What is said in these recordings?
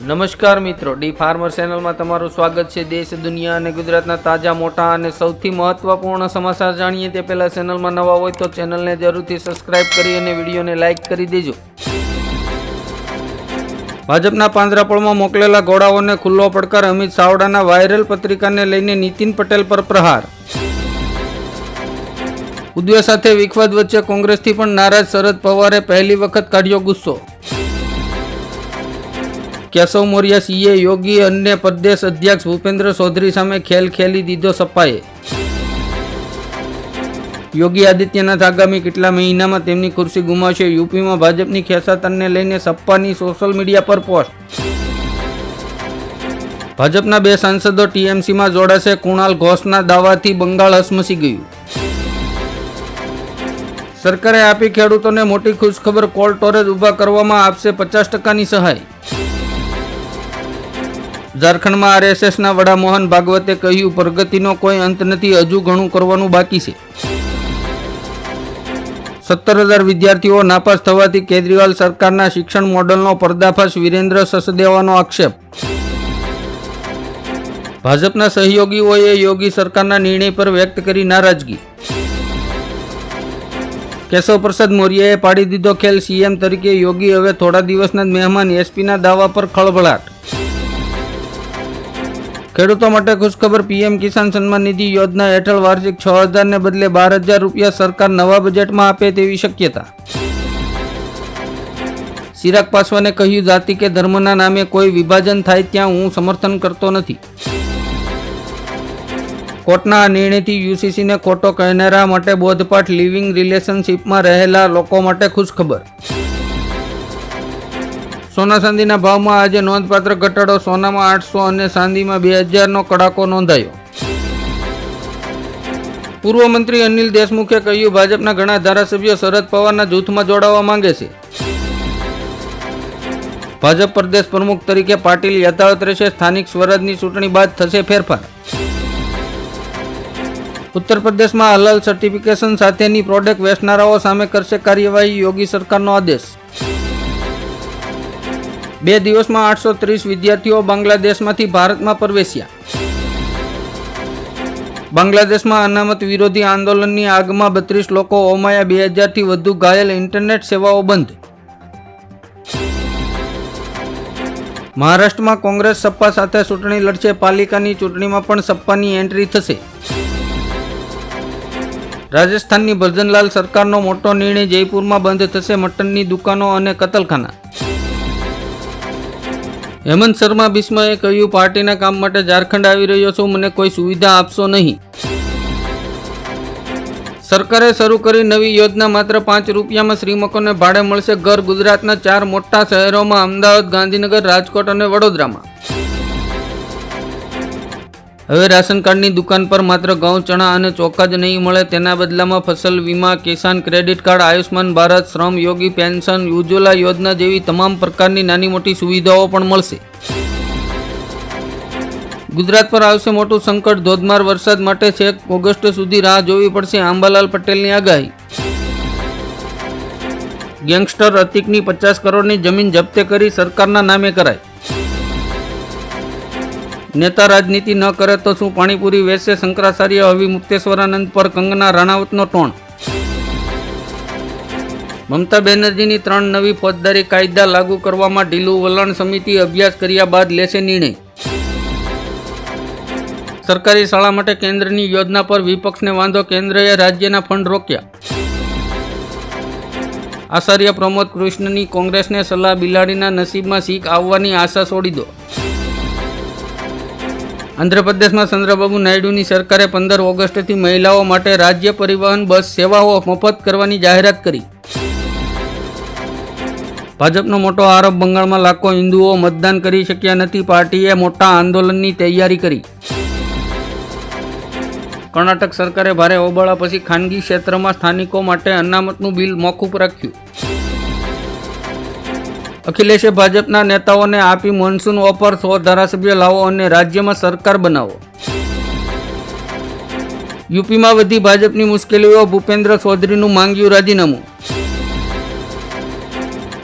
નમસ્કાર મિત્રો, D farmer ચેનલમાં તમારું સ્વાગત છે. દેશ, દુનિયા અને ગુજરાતના તાજા, મોટા અને સૌથી મહત્વપૂર્ણ સમાચાર જાણીએ તે પહેલા ચેનલમાં નવા હોય તો ચેનલને જરૂરથી સબસ્ક્રાઇબ કરી અને વિડીયોને લાઇક કરી દેજો. ભાજપના પાંજરાપોળમાં મોકલેલા ઘોડાઓને ખુલ્લો પડકાર અમિત ચાવડાના વાયરલ પત્રિકાને લઈને નીતિન પટેલ પર પ્રહાર. ઉદ્વે સાથે વિખવાદ વચ્ચે કોંગ્રેસથી પણ નારાજ શરદ પવારે પહેલી વખત કાઢ્યો ગુસ્સો. કેશવ મોર્યા સીએ યોગી અને પ્રદેશ અધ્યક્ષ ભૂપેન્દ્ર ચૌધરી સામે ખેલ ખેલી દીધો સપાએ. યોગી આદિત્યનાથ આગામી કેટલા મહિનામાં તેમની ખુરશી ગુમાવશે? યુપીમાં ભાજપની ખેસાતરને લઈને સપ્પાની સોશિયલ મીડિયા પર પોસ્ટ ભાજપના બે સાંસદો ટીએમસીમાં જોડાશે. કુણાલ ઘોષના દાવાથી બંગાળ હસમસી ગયું. સરકારે આપી ખેડૂતોને મોટી ખુશખબર કોલ્ડ સ્ટોરેજ ઊભા કરવામાં આપશે પચાસ ટકાની સહાય. ઝારખંડમાં આરએસએસના વડા મોહન ભાગવતે કહ્યું, પ્રગતિનો કોઈ અંત નથી, હજુ ઘણું કરવાનું બાકી છે. સત્તર હજાર વિદ્યાર્થીઓ નાપાસ થવાથી કેજરીવાલ સરકારના શિક્ષણ મોડલનો પર્દાફાશ વિરેન્દ્ર સસદેવાનો આક્ષેપ. ભાજપના સહયોગીઓએ યોગી સરકારના નિર્ણય પર વ્યક્ત કરી નારાજગી. કેશવ પ્રસાદ મૌર્યએ પાડી દીધો ખેલ સીએમ તરીકે, યોગી હવે થોડા દિવસના જ મહેમાન, એસપીના દાવા પર ખળભળાટ. ખેડૂતો માટે ખુશખબર પીએમ કિસાન સન્માન નિધિ યોજના હેઠળ વાર્ષિક છ હજારને બદલે બાર હજાર રૂપિયા સરકાર નવા બજેટમાં આપે તેવી શક્યતા. ચિરાગ પાસવાને કહ્યું, જાતિ કે ધર્મના નામે કોઈ વિભાજન થાય ત્યાં હું સમર્થન કરતો નથી. કોર્ટના આ નિર્ણયથી યુસીસીને ખોટો કહેનારા માટે બોધપાઠ લિવિંગ રિલેશનશિપમાં રહેલા લોકો માટે ખુશખબર. સોના ચાંદીના ભાવમાં આજે નોંધપાત્ર ઘટાડો સોનામાં આઠસો અને ચાંદીમાં બે હજારનો કડાકો નોંધાયો. પૂર્વ મંત્રી અનિલ દેશમુખે કહ્યું, ભાજપના ઘણા ધારાસભ્યો શરદ પવારના જૂથમાં જોડાવા માંગે છે. ભાજપ પ્રદેશ પ્રમુખ તરીકે પાટીલ યથાવત રહેશે, સ્થાનિક સ્વરાજની ચૂંટણી બાદ થશે ફેરફાર. ઉત્તર પ્રદેશમાં હલાલ સર્ટિફિકેશન સાથેની પ્રોડક્ટ વેચનારાઓ સામે કરશે કાર્યવાહી, યોગી સરકારનો આદેશ. બે દિવસમાં આઠસો ત્રીસ વિદ્યાર્થીઓ બાંગ્લાદેશમાંથી ભારતમાં પ્રવેશ્યા. બાંગ્લાદેશમાં અનામત વિરોધી આંદોલનની આગમાં બત્રીસ લોકો ઓમાયા બે હજારથી વધુ ઘાયલ ઇન્ટરનેટ સેવાઓ બંધ. મહારાષ્ટ્રમાં કોંગ્રેસ સપ્પા સાથે ચૂંટણી લડશે, પાલિકાની ચૂંટણીમાં પણ સપ્પાની એન્ટ્રી થશે. રાજસ્થાનની ભજનલાલ સરકારનો મોટો નિર્ણય જયપુરમાં બંધ થશે મટનની દુકાનો અને કતલખાના. હેમંત શર્મા બિસ્માએ કહ્યું, પાર્ટીના કામ માટે ઝારખંડ આવી રહ્યો છું, મને કોઈ સુવિધા આપશો નહીં. સરકારે શરૂ કરી નવી યોજના, માત્ર પાંચ રૂપિયામાં શ્રીમકોને ભાડે મળશે. ઘર ગુજરાતના ચાર મોટા શહેરોમાં અમદાવાદ, ગાંધીનગર, રાજકોટ અને વડોદરામાં. હવે રાશન કાર્ડની દુકાન પર માત્ર ઘઉં, ચણા અને ચોખા જ નહીં મળે તેના બદલામાં ફસલ વીમા, Kisan credit card Ayushman Bharat, Shram Yogi, pension, Ujjwala યોજના જેવી તમામ પ્રકારની નાની મોટી સુવિધાઓ પણ મળશે. ગુજરાત પર આવશે મોટું સંકટ. ધોધમાર વરસાદ માટે છેક ઓગસ્ટ સુધી રાહ જોવી પડશે આંબાલાલ પટેલની આગાહી. ગેંગસ્ટર અતિકની પચાસ કરોડની જમીન જપ્તે કરી સરકારના નામે કરાય નેતા રાજનીતિ ન કરે તો શું પાણીપુરી વેચશે શંકરાચાર્ય હવી મુક્તેશ્વરાનંદ પર કંગના રાણાવતનો ટોણ? મમતા બેનર્જીની ત્રણ નવી ફોજદારી કાયદા લાગુ કરવામાં ઢીલું વલણ સમિતિ અભ્યાસ કર્યા બાદ લેશે નિર્ણય. સરકારી શાળા માટે કેન્દ્રની યોજના પર વિપક્ષને વાંધો, કેન્દ્રએ રાજ્યના ફંડ રોક્યા. આચાર્ય પ્રમોદ કૃષ્ણની કોંગ્રેસને સલાહ, બિલાડીના નસીબમાં શીખ આવવાની આશા છોડી દો. આંધ્રપ્રદેશમાં ચંદ્રબાબુ નાયડુની સરકારે પંદર ઓગસ્ટથી મહિલાઓ માટે રાજ્ય પરિવહન બસ સેવાઓ મફત કરવાની જાહેરાત કરી. ભાજપનો મોટો આરોપ, બંગાળમાં લાખો હિન્દુઓ મતદાન કરી શક્યા નથી, પાર્ટીએ મોટા આંદોલનની તૈયારી કરી. કર્ણાટક સરકારે ભારે હોબાળા પછી ખાનગી ક્ષેત્રમાં સ્થાનિકો માટે અનામતનું બિલ મોકૂફ રાખ્યું. અખિલેશે ભાજપના નેતાઓને આપી મોન્સૂન ઓફર, સો ધારાસભ્ય લાવો અને રાજ્યમાં સરકાર બનાવો. યુપીમાં વધી ભાજપની મુશ્કેલીઓ, ભૂપેન્દ્ર ચૌધરીનું માંગ્યું રાજીનામું.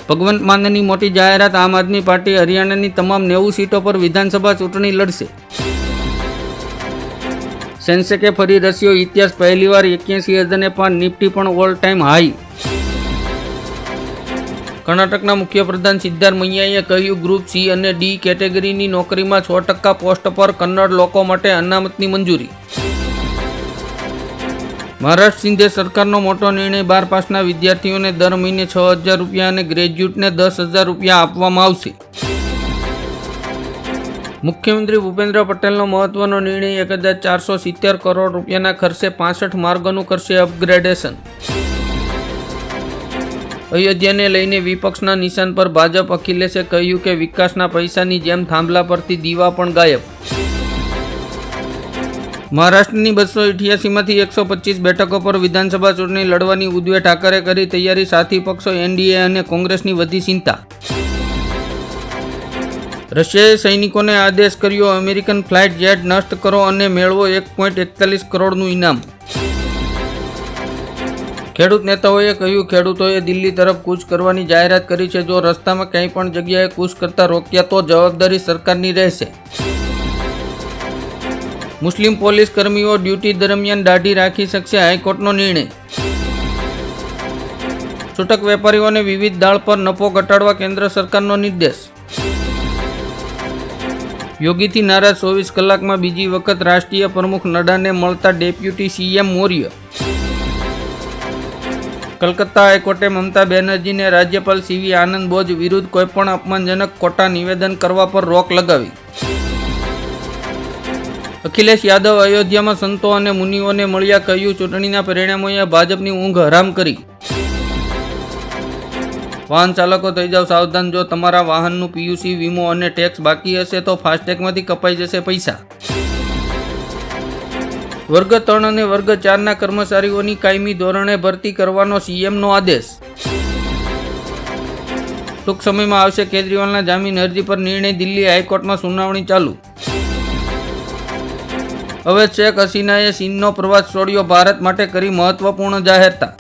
ભગવંત માનની મોટી જાહેરાત આમ આદમી પાર્ટી હરિયાણાની તમામ નેવું સીટો પર વિધાનસભા ચૂંટણી લડશે. સેન્સેકે ફરી રસ્યો ઇતિહાસ, પહેલીવાર એક્યાસી હજારને પાંચ નિફ્ટી પણ ઓલ ટાઈમ હાઈ. કર્ણાટકના મુખ્યપ્રધાન સિદ્ધાર મૈયાએ કહ્યું, ગ્રુપ સી અને ડી કેટેગરીની નોકરીમાં છ ટકા પોસ્ટ પર કન્નડ લોકો માટે અનામતની મંજૂરી. મહારાષ્ટ્ર સિંધે સરકારનો મોટો નિર્ણય બાર પાસના વિદ્યાર્થીઓને દર મહિને છ હજાર રૂપિયા અને ગ્રેજ્યુએટને દસ હજાર રૂપિયા આપવામાં આવશે. મુખ્યમંત્રી ભૂપેન્દ્ર પટેલનો મહત્વનો નિર્ણય એક હજાર ચારસો સિત્તેર કરોડ રૂપિયાના ખર્ચે પાસઠ માર્ગોનું કરશે અપગ્રેડેશન. અયોધ્યાને લઈને વિપક્ષના નિશાન પર ભાજપ અખિલેશે કહ્યું કે વિકાસના પૈસાની જેમ થાંભલા પરથી દીવા પણ ગાયબ. મહારાષ્ટ્રની બસો અઠ્યાસીમાંથી એકસો પચીસ બેઠકો પર વિધાનસભા ચૂંટણી લડવાની ઉદ્વે ઠાકરે કરી તૈયારી, સાથી પક્ષો, એનડીએ અને કોંગ્રેસની વધી ચિંતા. રશિયાએ સૈનિકોને આદેશ કર્યો, અમેરિકન ફ્લાઇટ જેટ નષ્ટ કરો અને મેળવો એક પોઈન્ટ એકતાલીસ કરોડનું ઇનામ. ખેડૂત નેતાઓએ કહ્યું, ખેડૂતોએ દિલ્હી તરફ કૂચ કરવાની જાહેરાત કરી છે. જો રસ્તામાં કંઈ પણ જગ્યાએ કૂચ કરતા રોક્યા, તો જવાબદારી સરકારની રહેશે. મુસ્લિમ પોલીસ કર્મીઓ ડ્યુટી દરમિયાન દાઢી રાખી શકશે હાઈકોર્ટનો નિર્ણય. છૂટક વેપારીઓને વિવિધ દાળ પર નફો ઘટાડવા કેન્દ્ર સરકારનો નિર્દેશ. યોગીથી નારાજ ચોવીસ કલાકમાં બીજી વખત રાષ્ટ્રીય પ્રમુખ નડ્ડાને મળતા ડેપ્યુટી સીએમ મૌર્ય. કલકત્તા હાઈકોર્ટે મમતા બેનર્જીને રાજ્યપાલ સીવી આનંદ બોઝ વિરુદ્ધ કોઈપણ અપમાનજનક ખોટા નિવેદન કરવા પર રોક લગાવી. અખિલેશ યાદવ અયોધ્યામાં સંતો અને મુનિઓને મળ્યા કહ્યું, ચૂંટણીના પરિણામોએ ભાજપની ઊંઘ હરામ કરી. વાહન ચાલકો થઈ જાવ સાવધાન, જો તમારા વાહનનું પીયુસી, વીમો અને ટેક્સ બાકી હશે તો ફાસ્ટેગમાંથી કપાઈ જશે પૈસા. વર્ગ ત્રણ અને વર્ગ ચારના કર્મચારીઓની કાયમી ધોરણે ભરતી કરવાનો સીએમનો આદેશ. ટૂંક સમયમાં આવશે કેજરીવાલના જામીન અરજી પર નિર્ણય દિલ્હી હાઈકોર્ટમાં સુનાવણી ચાલુ. હવે શેખ હસીનાએ ચીનનો પ્રવાસ છોડ્યો, ભારત માટે કરી મહત્વપૂર્ણ જાહેરતા.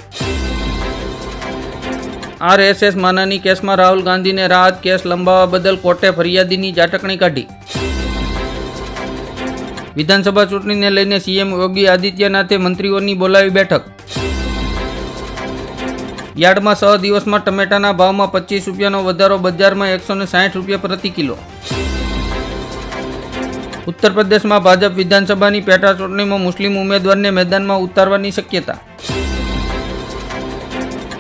આરએસએસ માનાની કેસમાં રાહુલ ગાંધીને રાહત કેસ લંબાવવા બદલ કોર્ટે ફરિયાદીની ઝાટકણી કાઢી. વિધાનસભા ચૂંટણીને લઈને સીએમ યોગી આદિત્યનાથે મંત્રીઓની બોલાવી બેઠક. યાર્ડમાં છ દિવસમાં ટમેટાના ભાવમાં પચીસ રૂપિયાનો વધારો, બજારમાં એકસો ને સાઠ રૂપિયા પ્રતિ કિલો. ઉત્તર પ્રદેશમાં ભાજપ વિધાનસભાની પેટા ચૂંટણીમાં મુસ્લિમ ઉમેદવારને મેદાનમાં ઉતારવાની શક્યતા.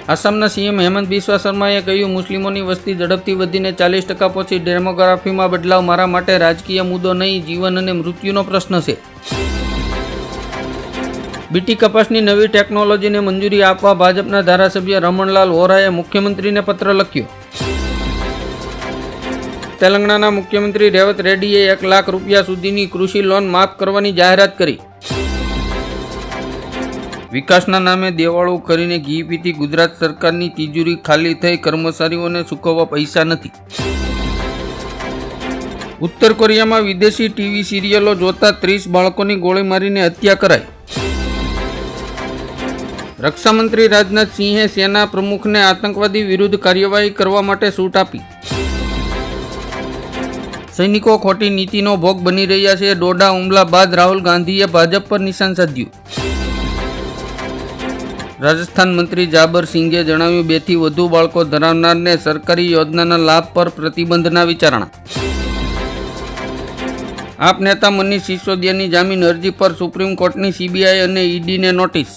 આસામના સીએમ હેમંત બિસ્વા શર્માએ કહ્યું, મુસ્લિમોની વસ્તી ઝડપથી વધીને ચાલીસ ટકા પહોંચી ડેમોગ્રાફીમાં બદલાવ મારા માટે રાજકીય મુદ્દો નહીં, જીવન અને મૃત્યુનો પ્રશ્ન છે. બીટી કપાસની નવી ટેકનોલોજીને મંજૂરી આપવા ભાજપના ધારાસભ્ય રમણલાલ વોરાએ મુખ્યમંત્રીને પત્ર લખ્યો. તેલંગાણાના મુખ્યમંત્રી રેવત રેડ્ડીએ એક લાખ રૂપિયા સુધીની કૃષિ લોન માફ કરવાની જાહેરાત કરી. વિકાસના નામે દેવાળું કરીને ઘી પીતી ગુજરાત સરકારની તિજોરી ખાલી થઈ, કર્મચારીઓને ચૂકવવા પૈસા નથી. ઉત્તર કોરિયામાં વિદેશી ટીવી સિરિયલો જોતા ત્રીસ બાળકોની ગોળી મારીને હત્યા કરાઈ. રક્ષામંત્રી રાજનાથ સિંહે સેના પ્રમુખને આતંકવાદી વિરુદ્ધ કાર્યવાહી કરવા માટે છૂટ આપી. સૈનિકો ખોટી નીતિનો ભોગ બની રહ્યા છે. ડોડા હુમલા બાદ રાહુલ ગાંધીએ ભાજપ પર નિશાન સાધ્યું. રાજસ્થાન મંત્રી જાબર સિંઘે જણાવ્યું, બેથી વધુ બાળકો ધરાવનારને સરકારી યોજનાના લાભ પર પ્રતિબંધના વિચારણા. આપ નેતા મનીષ સિસોદિયાની જામીન અરજી પર સુપ્રીમ કોર્ટની સીબીઆઈ અને ઈડીને નોટિસ.